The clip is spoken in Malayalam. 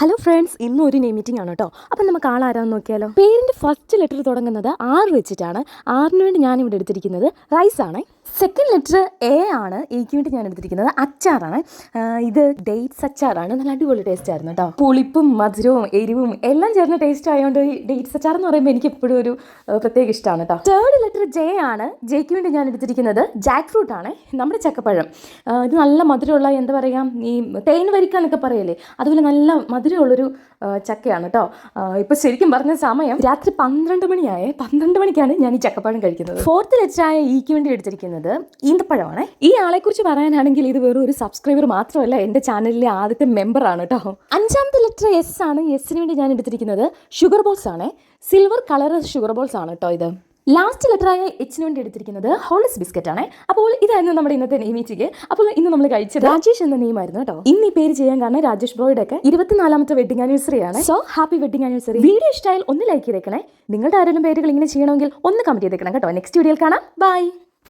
ഹലോ ഫ്രണ്ട്സ് ഇന്നും ഒരു നെയ് മീറ്റിംഗ് ആണ് കേട്ടോ അപ്പം നമുക്ക് ആളാരാന്ന് നോക്കിയാലോ? പേരിന്റെ ഫസ്റ്റ് ലെറ്റർ തുടങ്ങുന്നത് ആറ് വെച്ചിട്ടാണ്. ആറിന് വേണ്ടി ഞാനിവിടെ എടുത്തിരിക്കുന്നത് റൈസ് ആണ്. സെക്കൻഡ് ലെറ്റർ എ ആണ്. എനിക്ക് വേണ്ടി ഞാൻ എടുത്തിരിക്കുന്നത് അച്ചാറാണ്. ഇത് ഡേറ്റ്സ് അച്ചാറാണ്. നല്ല അടിപൊളി ടേസ്റ്റ് ആയിരുന്നു കേട്ടോ പുളിപ്പും മധുരവും എരിവും എല്ലാം ചേർന്ന ടേസ്റ്റ് ആയതുകൊണ്ട് ഈ ഡേറ്റ്സ് അച്ചാർ എന്ന് പറയുമ്പോൾ എനിക്ക് എപ്പോഴും ഒരു പ്രത്യേക ഇഷ്ടമാണ് കേട്ടോ തേർഡ് ലെറ്റർ ജെ ആണ്. ജെക്ക് വേണ്ടി ഞാൻ എടുത്തിരിക്കുന്നത് ജാക്ക് ഫ്രൂട്ട് ആണ്. നമ്മുടെ ചക്കപ്പഴം. ഇത് നല്ല മധുരമുള്ള എന്താ പറയുക ഈ തേൻ വരിക്കാനൊക്കെ പറയല്ലേ? അതുപോലെ നല്ല മധുരമുള്ളൊരു ചക്കയാണ് കേട്ടോ ഇപ്പോൾ ശരിക്കും പറഞ്ഞ സമയം രാത്രി പന്ത്രണ്ട് മണിയായേ പന്ത്രണ്ട് മണിക്കാണ് ഞാൻ ഈ ചക്കപ്പഴം കഴിക്കുന്നത്. ഫോർത്ത് ലെറ്റർ ആയ ഈക്ക് വേണ്ടി എടുത്തിരിക്കുന്നത് ഈന്തപ്പഴമാണ്. ഈ ആളെ ആളെക്കുറിച്ച് പറയാനാണെങ്കിൽ ഇത് വെറും ഒരു സബ്സ്ക്രൈബർ മാത്രമല്ല എന്റെ ചാനലിലെ ആദ്യത്തെ ആണ് കേട്ടോ അഞ്ചാമത്തെ ലെറ്റർ എസ് ആണ്. എസിന് വേണ്ടി ഞാൻ എടുത്തിരിക്കുന്നത് ഷുഗർ ബോൾസ് ആണ്. സിൽവർ കളർ ഷുഗർ ബോൾസ് ആണ് കേട്ടോ ഇത്. ലാസ്റ്റ് ലെറ്ററായ എച്ചിന് വേണ്ടി എടുത്തിരിക്കുന്നത് ഹോളിസ് ബിസ്ക്കറ്റ് ആണ്. അപ്പോൾ ഇതായിരുന്നു നമ്മുടെ ഇന്നത്തെ നെയ്മീറ്റിക്ക് അപ്പോൾ ഇന്ന് നമ്മൾ കഴിച്ചത് രാജേഷ് എന്ന നെയ്മായിരുന്നു കേട്ടോ ഇന്ന് ഈ പേര് ചെയ്യാൻ കാരണം രാജേഷ് ബ്രോയുടെ ഒക്കെ ഇരുപത്തിനാലാമത്തെ വെഡിങ് ആനിവേഴ്സറി ആണ്. So happy wedding anniversary video ഇഷ്ടമായാൽ ഒന്ന് ലൈക്ക് ചെയ്തേക്കണേ. നിങ്ങളുടെ ആരെങ്കിലും പേരുകൾ ഇങ്ങനെ ചെയ്യണമെങ്കിൽ ഒന്ന് കമന്റ് ചെയ്തേക്കണം കേട്ടോ നെക്സ്റ്റ് വീഡിയോയിൽ കാണാം. ബൈ